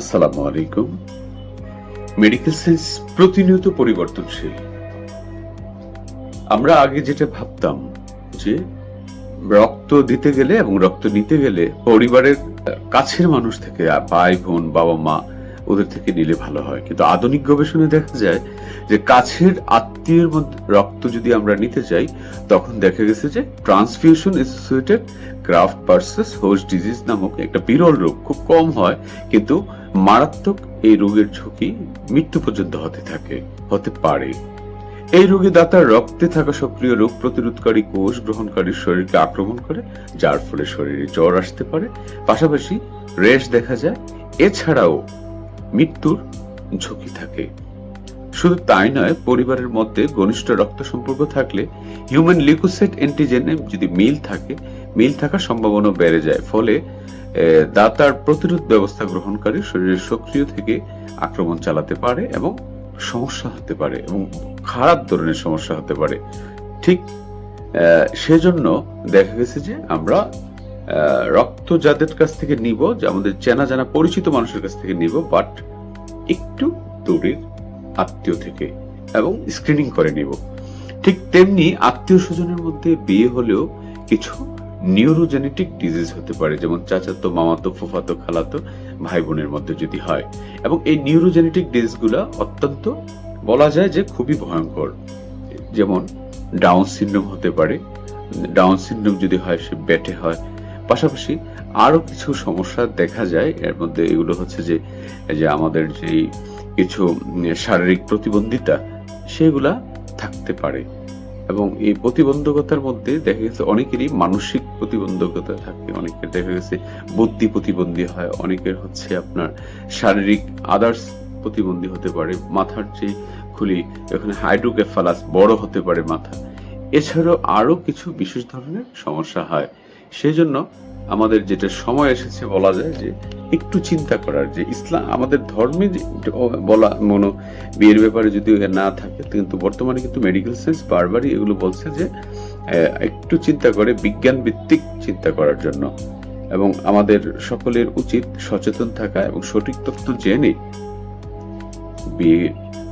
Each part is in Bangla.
আসসালামু আলাইকুম। মেডিকেল সায়েন্স প্রতিনিয়ত পরিবর্তনশীল। আমরা আগে যেটা ভাবতাম যে রক্ত দিতে গেলে এবং রক্ত নিতে গেলে পরিবারের কাছের মানুষ থেকে ভাই, বোন, বাবা, মা ওদের থেকে নিলে ভালো হয়। কিন্তু আধুনিক গবেষণায় দেখা যায় যে কাছের আত্মীয়ের মধ্যে রক্ত যদি আমরা নিতে চাই তখন দেখা গেছে যে ট্রান্সফিউশন ভার্সেস হোস্ট ডিজিজ নামক একটা বিরল রোগ খুব কম হয়, কিন্তু মারাত্মক এই রোগের ঝুঁকি মৃত্যু পর্যন্ত হতে থাকে, হতে পারে। এই রোগে দাতার রক্তে থাকা সক্রিয় রোগ প্রতিরোধকারী কোষ গ্রহণকারীর শরীরকে আক্রমণ করে, যার ফলে শরীরে জ্বর আসতে পারে। পাশাপাশি রেশ দেখা যায়, এছাড়াও মৃত্যুর ঝুঁকি থাকে। শুধু তাই নয়, পরিবারের মধ্যে ঘনিষ্ঠ রক্ত সম্পর্ক থাকলে হিউম্যান লিউকোসাইট অ্যান্টিজেনে যদি মিল থাকে, মিল থাকার সম্ভাবনা বেড়ে যায়। ফলে দাতার প্রতিরোধ ব্যবস্থা গ্রহণকারী শরীরের সক্রিয় থেকে আক্রমণ চালাতে পারে এবং সমস্যা হতে পারে এবং খারাপ ধরনের সমস্যা হতে পারে। ঠিক সেজন্য দেখা গেছে যে আমরা রক্ত যাদের কাছ থেকে নিব, যে আমাদের চেনা জানা পরিচিত মানুষের কাছ থেকে নিব, বাট একটু দূরের আত্মীয় থেকে এবং স্ক্রিনিং করে নিব। ঠিক তেমনি আত্মীয় স্বজনের মধ্যে বিয়ে হলেও কিছু নিউরোজেনেটিক ডিজিজ হতে পারে, যেমন চাচাতো, মামাতো, ফুফাতো, খালাতো ভাই বোনের মধ্যে যদি হয়। এবং এই নিউরোজেনেটিক ডিজিজগুলো অত্যন্ত বলা যায় যে খুবই ভয়ঙ্কর। যেমন ডাউন সিনড্রোম হতে পারে। ডাউন সিনড্রোম যদি হয়, সে ব্যাটে হয়। পাশাপাশি আরও কিছু সমস্যা দেখা যায়। এর মধ্যে এগুলো হচ্ছে যে যে আমাদের যে কিছু শারীরিক প্রতিবন্ধিতা, সেগুলা থাকতে পারে। এবং এই প্রতিবন্ধকতার মধ্যে দেখা গেছে অনেকেরই মানসিক প্রতিবন্ধকতা থাকে, অনেকের দেখা গেছে বুদ্ধি প্রতিবন্ধী হয়, অনেকের হচ্ছে আপনার শারীরিক আদার্স প্রতিবন্ধী হতে পারে, মাথার যে খুলি এখানে হাইড্রোকেফালাস বড় হতে পারে মাথা। এছাড়াও আরও কিছু বিশেষ ধরনের সমস্যা হয়। সেই জন্য আমাদের যেটা সময় এসেছে বলা যায় যে একটু চিন্তা করার যে ইসলাম, আমাদের ধর্মে বলা মনো বিয়ের ব্যাপারে যদি না থাকে, কিন্তু বর্তমানে কিন্তু মেডিকেল সায়েন্স বারবারই এগুলো বলছে যে একটু চিন্তা করে বিজ্ঞান ভিত্তিক চিন্তা করার জন্য। এবং আমাদের সকলের উচিত সচেতন থাকা এবং সঠিক তথ্য জেনে বিয়ে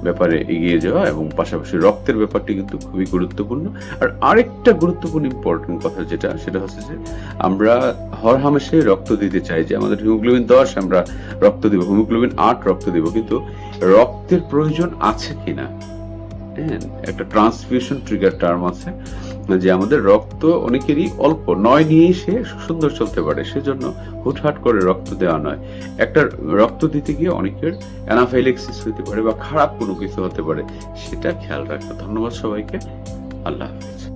ব্যাপারে এগিয়ে যাওয়া এবং পাশাপাশি রক্তের ব্যাপারটি কিন্তু খুবই গুরুত্বপূর্ণ। আর আরেকটা গুরুত্বপূর্ণ ইম্পর্টেন্ট কথা যেটা, সেটা হচ্ছে যে আমরা হর হামেশে রক্ত দিতে চাই যে আমাদের হিমোগ্লোবিন দশ, আমরা রক্ত দিব হিমোগ্লোবিন আট রক্ত দিব, কিন্তু রক্তের প্রয়োজন আছে কিনা? হ্যাঁ একটা ট্রান্সফিউশন ট্রিগার টার্ম আছে, যে আমাদের রক্ত অনেকেরই অল্প, নয় নিয়েই সে সুন্দর চলতে পারে, সেজন্য হুটহাট করে রক্ত দেওয়া নয়। একটা রক্ত দিতে গিয়ে অনেকের অ্যানাফাইলেক্সিস হতে পারে বা খারাপ কোনো কিছু হতে পারে, সেটা খেয়াল রাখা। ধন্যবাদ সবাইকে, আল্লাহ হাফিজ।